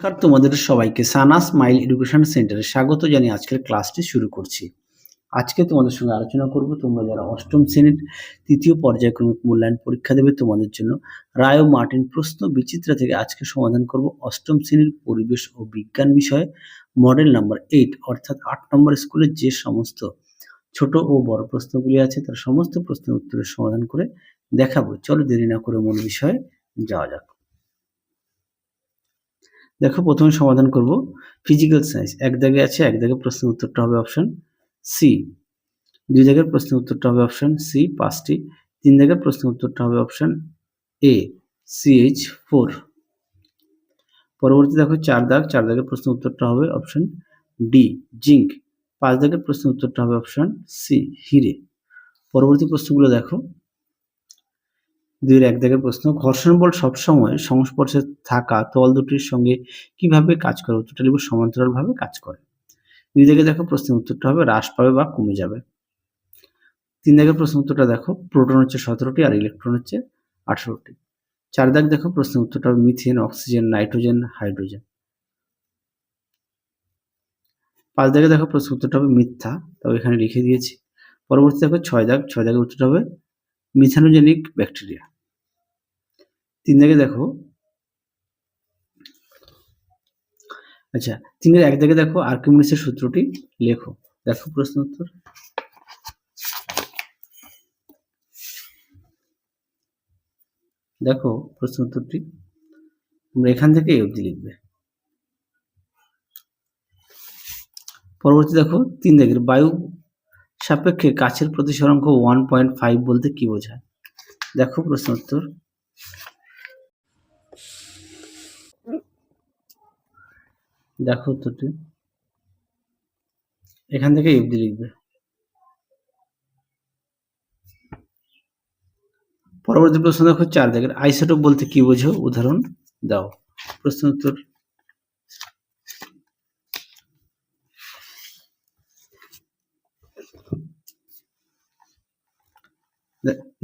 নমস্কার, তোমাদের সবাইকে সানা স্মাইল এডুকেশন সেন্টারে স্বাগত জানিয়ে আজকের ক্লাসটি শুরু করছি। আজকে তোমাদের সঙ্গে আলোচনা করব, তোমরা যারা অষ্টম শ্রেণির তৃতীয় পর্যায়ক্রমিক মূল্যায়ন পরীক্ষা দেবে, তোমাদের জন্য রায় ও মার্টিন প্রশ্ন বিচিত্রা থেকে আজকে সমাধান করব অষ্টম শ্রেণির পরিবেশ ও বিজ্ঞান বিষয়ে। মডেল নাম্বার এইট, অর্থাৎ আট নম্বর স্কুলের যে সমস্ত ছোট ও বড় প্রশ্নগুলি আছে, তার সমস্ত প্রশ্নের উত্তরের সমাধান করে দেখাবো। চলো দেরি না করে মূল বিষয়ে যাওয়া যাক। দেখো প্রথমে সমাধান করব ফিজিক্যাল সায়েন্স এক দাগে আছে, এক দাগে প্রশ্নের উত্তরটা হবে অপশন সি দুই দাগের প্রশ্নের উত্তরটা হবে অপশন সি পাঁচটি। তিন দাগের প্রশ্নের উত্তরটা হবে অপশন এ সিএইচ ফোর পরবর্তী দেখো চার দাগ, চার দাগের প্রশ্নের উত্তরটা হবে অপশন ডি জিঙ্ক পাঁচ দাগের প্রশ্নের উত্তরটা হবে অপশন সি হিরে। পরবর্তী প্রশ্নগুলো দেখো। দুইয়ের এক দাগের প্রশ্ন, ঘর্ষণ বল সবসময় সংস্পর্শে থাকা তল দুটির সঙ্গে কীভাবে কাজ করে? উত্তরটা লিখব সমান্তরালভাবে কাজ করে। দুই দাগে দেখো প্রশ্নের উত্তরটা হবে, হ্রাস পাবে বা কমে যাবে। তিন দাগের প্রশ্ন উত্তরটা দেখো, প্রোটন হচ্ছে সতেরোটি আর ইলেকট্রন হচ্ছে আঠারোটি। চার দাগ দেখো, প্রশ্নের উত্তরটা হবে মিথেন, অক্সিজেন, নাইট্রোজেন, হাইড্রোজেন। পাঁচ দাগে দেখো প্রশ্ন উত্তরটা হবে মিথ্যা তবে এখানে লিখে দিয়েছি। পরবর্তী দেখো ছয় দাগ ছয় দাগের উত্তরটা হবে মিথানোজেনিক ব্যাকটেরিয়া। তিন দাগে দেখো। আচ্ছা তিনের এক দাগে দেখো আর্কিমিডিসের সূত্রটি লেখো। দেখো প্রশ্ন উত্তর। দেখো প্রশ্ন উত্তরটি। তোমরা এখান থেকে এই অবধি লিখবে। পরবর্তী দেখো, তিন দাগের বায়ু সাপেক্ষে কাছের প্রতিসরাঙ্ক ওয়ান পয়েন্ট ফাইভ বলতে কি বোঝায়? দেখো প্রশ্ন উত্তর। দেখো উত্তরটি। এখান থেকে অবধি লিখবে। পরবর্তী প্রশ্ন দেখো চার দাগের আইসোটোপ বলতে কি বোঝো? উদাহরণ দাও। প্রশ্ন উত্তর।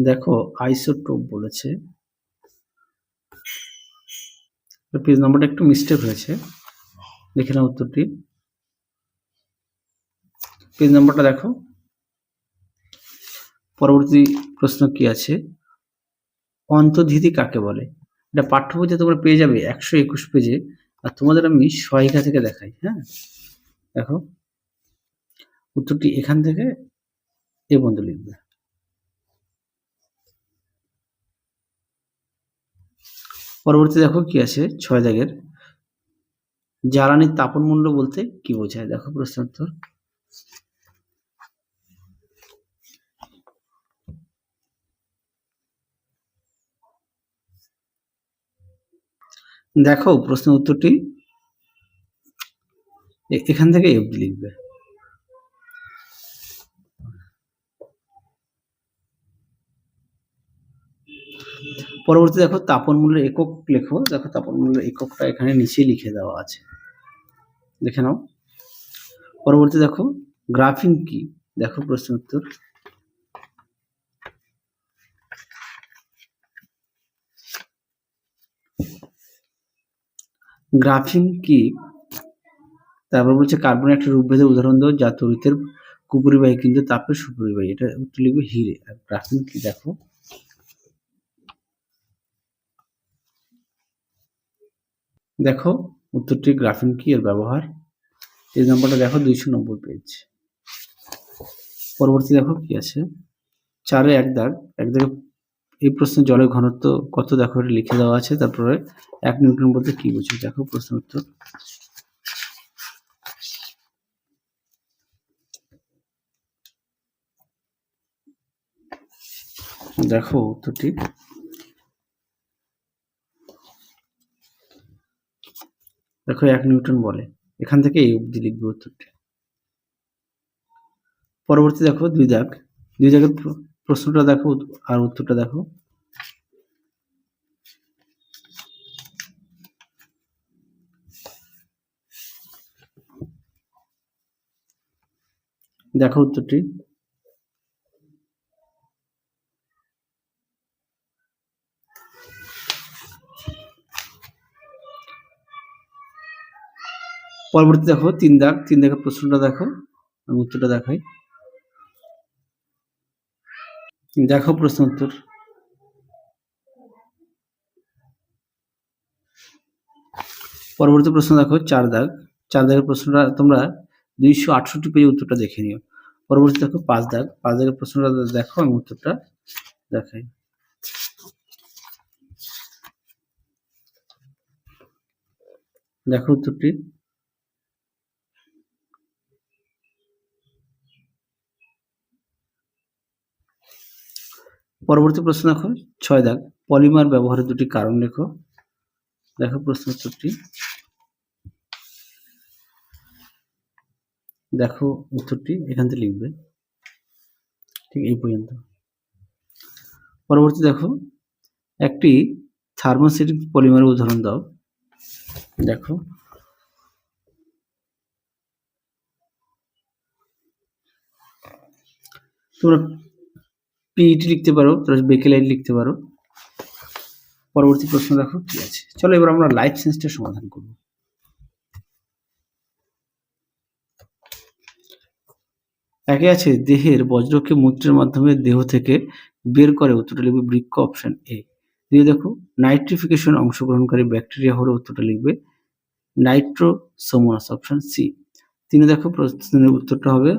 দেখো আইসোটোপ বলেছে। পেজ নাম্বারটা একটু মিস্টেক হয়েছে। দেখে নাও উত্তরটি। পেজ নাম্বারটা দেখো। পরবর্তী প্রশ্ন কি আছে? অন্তর্ধিতি কাকে বলে? এটা পাঠ্য বইতে তোমরা পেয়ে যাবে একশো একুশ পেজে আর তোমাদের আমি সহায়িকা থেকে দেখাই হ্যাঁ? দেখো। উত্তরটি এখান থেকে এ পর্যন্ত লিখবে। পরবর্তী দেখো কি আছে? ছয় দাগের। জ্বালানির তাপন মূল্য বলতে কি বোঝায়? দেখো প্রশ্ন উত্তর দেখো প্রশ্ন উত্তরটি। এখান থেকে অবধি লিখবে। পরবর্তী দেখো তাপন মূল্যের একক লেখো। দেখো তাপন মূল্যের এককটা এখানে নিচে লিখে দেওয়া আছে। দেখে নাও। পরবর্তী দেখো গ্রাফিং কি? দেখো প্রশ্ন উত্তর। গ্রাফিং কি? তারপর বলছে কার্বন একটা রূপভেদের উদাহরণ দাও, যা তড়িতের কুপরিবাহী কিন্তু তাপের সুপরিবাহী। এটা লিখবে হিরে। আর গ্রাফিং কি? দেখো। দেখো, উত্তরটি গ্রাফিন কি এর ব্যবহার? এই নম্বরটা দেখো দুইশো নব্বই পেজ পরবর্তী দেখো কি আছে? চারে এক দাগ, এক দাগে এই প্রশ্নে জলের ঘনত্ব কত দেখো এটা লিখে দেওয়া আছে, তারপরে এক নিউটন বলতে কি বুঝি? দেখো প্রশ্ন উত্তর। দেখো উত্তরটি দেখো, এক নিউটন বলে। এখান থেকে এই অবধি লিখবে উত্তরটি। পরবর্তী দেখো, দুই দাগ। দুই দাগের প্রশ্নটা দেখো আর উত্তরটা দেখো। দেখো উত্তরটি। পরবর্তী দেখো, তিন দাগ, তিন দাগের প্রশ্নটা দেখো, আমি উত্তরটা দেখাই। দেখো প্রশ্ন উত্তর। পরবর্তী প্রশ্ন দেখো, চার দাগ। চার দাগের প্রশ্নটা তোমরা দুইশো আটষট্টি পেজে উত্তরটা দেখে নিও। পরবর্তী দেখো, পাঁচ দাগ। পাঁচ দাগের প্রশ্নটা দেখো, আমি উত্তরটা দেখাই। দেখো উত্তরটি। পরবর্তী প্রশ্ন দেখো, ছয় দাগ। পলিমার ব্যবহারের দুটি কারণ লেখো। দেখো প্রশ্ন উত্তরটি। দেখো উত্তরটি, এখান থেকে লিখবে। ঠিক এই পর্যন্ত। পরবর্তী দেখো, একটি থার্মোসেটিক পলিমারের উদাহরণ দাও। দেখো। তোমরা পিইটি লিখতে পারো বেকে বেকেলাইট লিখতে পারো। পরবর্তী প্রশ্ন দেখো কি আছে। চলো এবার আমরা লাইফ সেন্সটা সমাধান করব। একে আছে দেহের বজ্রকে মূত্রের মাধ্যমে দেহ থেকে বের করে উত্তরটা লিখবে বৃক্ষ অপশন এ দিয়ে দেখো নাইট্রিফিকেশন অংশগ্রহণকারী ব্যাকটেরিয়া হলে উত্তরটা লিখবে নাইট্রোসোমোনাস অপশন সি তিনে দেখো প্রশ্নের উত্তরটা হবে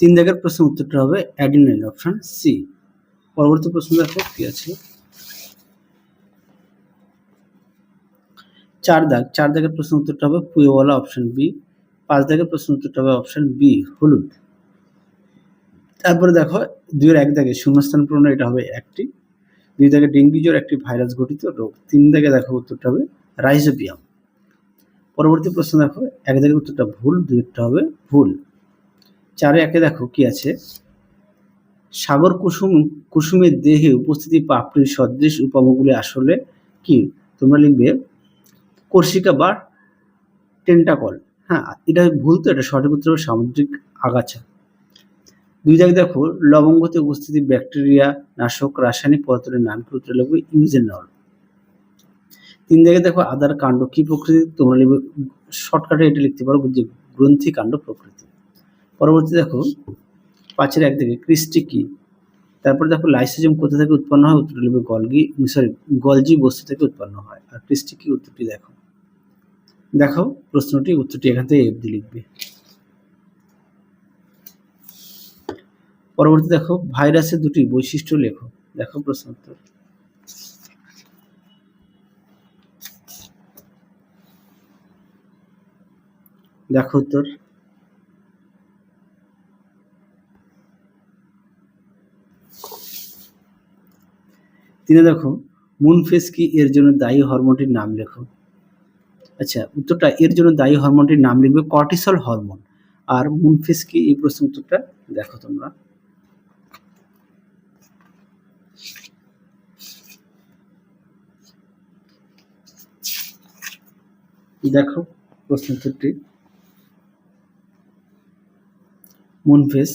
তিন দাগের প্রশ্নের উত্তরটা হবে অ্যাডিনাইন অপশন সি পরবর্তী প্রশ্ন দেখো কি আছে? চার দাগ, চার দাগের প্রশ্ন উত্তরটা হবে পুয়েওয়ালা অপশন বি পাঁচ দাগের প্রশ্ন উত্তরটা হবে অপশন বি হলুদ। তারপরে দেখো, দুইয়ের এক দাগে শূন্যস্থান পূরণ এটা হবে একটি, দুই দাগে ডেঙ্গি জ্বর, একটি ভাইরাস ঘটিত রোগ। তিন দাগে দেখো উত্তরটা হবে রাইজোবিয়াম পরবর্তী প্রশ্ন দেখো, এক দাগের উত্তরটা ভুল দুইটা হবে ভুল। চারে একে দেখো কি আছে? সাগর কুসুম, কুসুমের দেহে উপস্থিতি পাপড়ির সদৃশ উপাঙ্গগুলি আসলে কি? তোমরা লিখবে কর্ষিকা বা টেন্টাকল। হ্যাঁ এটা ভুল তো, এটা সঠিক উত্তর সামুদ্রিক আগাছা। দুই দাগে দেখো, লবঙ্গতে উপস্থিতি ব্যাকটেরিয়া, নাশক, রাসায়নিক পদার্থের নাম কি উত্তর লিখবে ইউজেনল। তিন দাগে দেখো, আদার কাণ্ড কি প্রকৃতি তোমরা লিখবে, শর্টকাটে এটা লিখতে পারো, যে গ্রন্থি কাণ্ড প্রকৃতি পরবর্তী দেখো পাঁচের এক দিকে ক্রিস্টি কি? তারপর দেখো লাইসোজোম কোথা থেকে উৎপন্ন হয়? উত্তরটি লিখবে গলগি সরি গলজি বস্তু থেকে উৎপন্ন হয়। আর ক্রিস্টি কি? উত্তরটি দেখো। দেখো প্রশ্নটি, উত্তরটি এখান থেকে এফ লিখবে। পরবর্তী দেখো, ভাইরাসের দুটি বৈশিষ্ট্য লেখো। দেখো প্রশ্ন উত্তর দেখো উত্তর। তিনে দেখো মুনফেস কি এর জন্য দায়ী হরমোনটির নাম লেখো আচ্ছা উত্তরটা এর জন্য দায়ী হরমোনটির নাম লিখবে কর্টিসল হরমোন আর মুনফেস কি এই প্রশ্ন উত্তরটা দেখো তোমরা। দেখো প্রশ্ন উত্তরটি। মুনফেস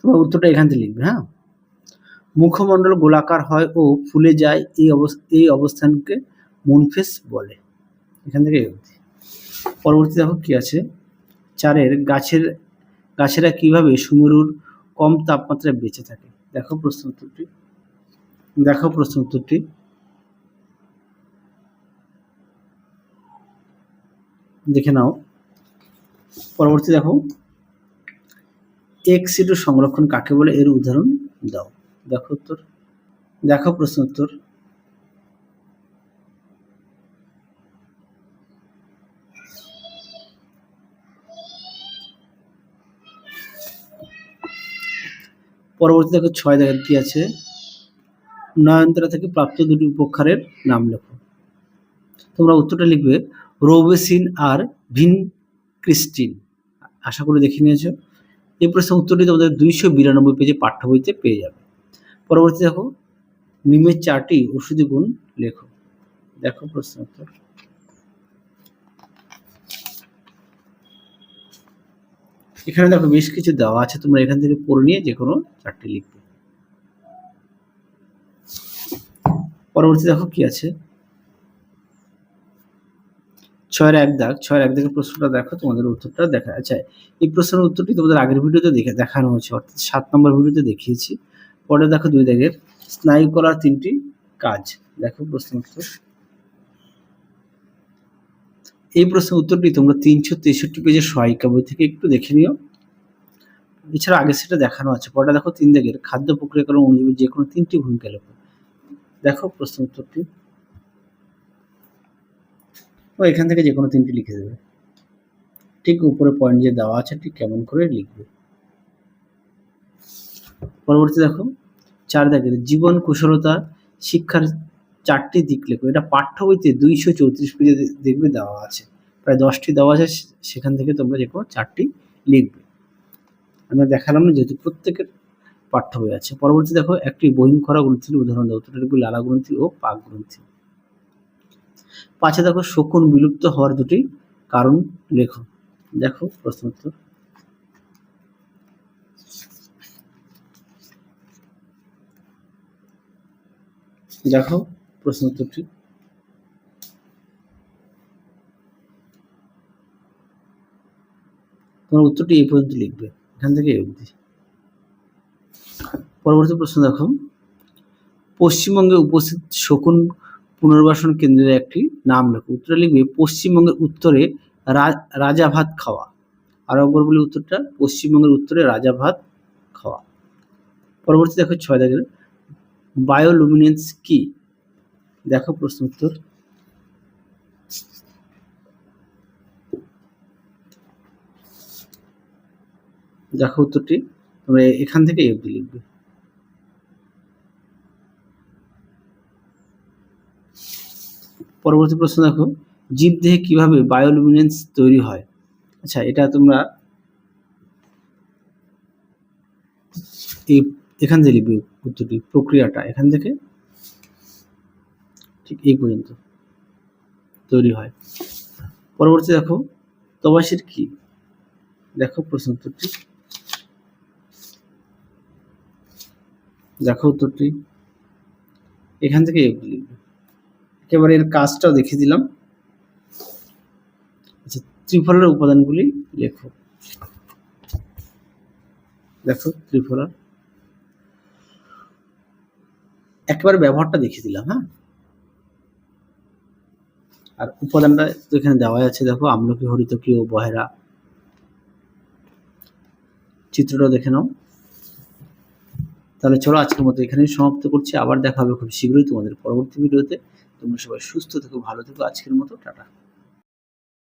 তোমার উত্তরটা এখান থেকে লিখবে হ্যাঁ? মুখমণ্ডল গোলাকার হয় ও ফুলে যায়, এই অবস্থা এই অবস্থানকে মুনফেস বলে। এখান থেকে অবধি। পরবর্তী দেখো কি আছে? চারের গাছের, গাছেরা কীভাবে সুমেরুর কম তাপমাত্রায় বেঁচে থাকে? দেখো প্রশ্ন উত্তরটি। দেখো প্রশ্ন উত্তরটি। দেখে নাও। পরবর্তী দেখো। এক্স সংরক্ষণ কাকে বলে? এর উদাহরণ দাও। দেখো উত্তর। দেখো প্রশ্ন উত্তর। পরবর্তী দেখো ছয় দেখেন কি আছে? নয়নতারা থেকে প্রাপ্ত দুটি উপকারের নাম লেখো। তোমরা উত্তরটা লিখবে, রোবেসিন আর ভিন ক্রিস্টিন আশা করি দেখে নিয়েছো। এই প্রশ্নের উত্তরটি তোমাদের দুইশো বিরানব্বই পেজে পাঠ্য বইতে পেয়ে যাবে। পরবর্তী দেখো, নিমের চারটি ওষুধি গুণ লেখো। দেখো প্রশ্ন উত্তর। এখানে দেখো বেশ কিছু দেওয়া আছে, তোমরা এখান থেকে পড়ে নিয়ে যে কোনো চারটি লিখবে। পরবর্তী দেখো কি আছে? ছয়ের এক দাগ ছয়ের এক দাগের প্রশ্নটা দেখো, তোমাদের উত্তরটা দেখা আচ্ছা এই প্রশ্নের উত্তরটি তোমাদের আগের ভিডিওতে দেখে দেখানো হয়েছে, অর্থাৎ সাত নম্বর ভিডিওতে দেখিয়েছি। পরে দেখো দুই দাগের, স্নায়ু কলার তিনটি কাজ। দেখো প্রশ্ন উত্তর। এই প্রশ্নের উত্তরটি তোমরা তিনশো তেষট্টি পেজের সহায়িকা বই থেকে একটু দেখে নিও। এছাড়া আগে সেটা দেখানো আছে। পরে দেখো তিন দাগের, খাদ্য প্রক্রিয়াকরণ অনুযায়ী যে কোনো তিনটি ভূমিকা লেখো। দেখো প্রশ্ন উত্তরটি। ও এখান থেকে যে কোনো তিনটি লিখে দেবে। ঠিক উপরে পয়েন্ট যে দেওয়া আছে, ঠিক কেমন করে লিখবে। পরবর্তী দেখো চার দাগের জীবন, কুশলতা, শিক্ষার চারটি দিক লেখো। এটা পাঠ্য বইতে দুইশো চৌত্রিশ পেজে দেখবে দেওয়া আছে। প্রায় দশটি দেওয়া আছে সেখান থেকে তোমরা যে কোনো চারটি লিখবে। আমরা দেখালাম না যেহেতু প্রত্যেকের পাঠ্য বই আছে। পরবর্তী দেখো, একটি বহিঃখরা গ্রন্থির উদাহরণ দাও। উত্তরটা লালা গ্রন্থি ও পাক গ্রন্থি। পাঁচে দেখো শকুন বিলুপ্ত হওয়ার দুটি কারণ লেখো। দেখো প্রশ্ন উত্তর দেখো প্রশ্ন উত্তরটি তোমার উত্তরটি এই পর্যন্ত লিখবে, এখান থেকে অবধি। পরবর্তী প্রশ্ন দেখো। পশ্চিমবঙ্গে উপস্থিত শকুন পুনর্বাসন কেন্দ্রের একটি নাম লেখো। উত্তরে লিখবে, পশ্চিমবঙ্গের উত্তরে রাজা ভাত খাওয়া। আর একবার বলি উত্তরটা, পশ্চিমবঙ্গের উত্তরে রাজা ভাত খাওয়া। পরবর্তী দেখো ছয় দাগের বায়োলুমিনেন্স কি? দেখো প্রশ্ন উত্তর। দেখো উত্তরটি, তোমরা এখান থেকে অবধি লিখবে। পরবর্তী প্রশ্ন দেখো জীবদেহে কীভাবে বায়োলুমিনেন্স তৈরি হয়? আচ্ছা এটা তোমরা এখান থেকে লিখবে উত্তরটি, প্রক্রিয়াটা এখান থেকে ঠিক এই পর্যন্ত তৈরি হয়। পরবর্তী দেখো, তবাসির কি? দেখো প্রশ্ন উত্তরটি। দেখো উত্তরটি। এখান থেকে লিখবে। একেবারে এর কাজটাও দেখিয়ে দিলাম। আচ্ছা ত্রিফলার উপাদানগুলি লেখো। দেখো, ত্রিফলা। একেবারে ব্যবহারটা দেখিয়ে দিলাম হ্যাঁ? আর উপাদানটা তো এখানে দেওয়া আছে, দেখো, আমলকি হরিতকি ও বহেরা। চিত্রটা দেখে নাও। তাহলে চলো, আজকের মতো এখানেই সমাপ্ত করছি। আবার দেখা হবে খুব শীঘ্রই তোমাদের পরবর্তী ভিডিওতে। তোমরা সবাই সুস্থ থেকো ভালো থেকো। আজকের মতো টাটা।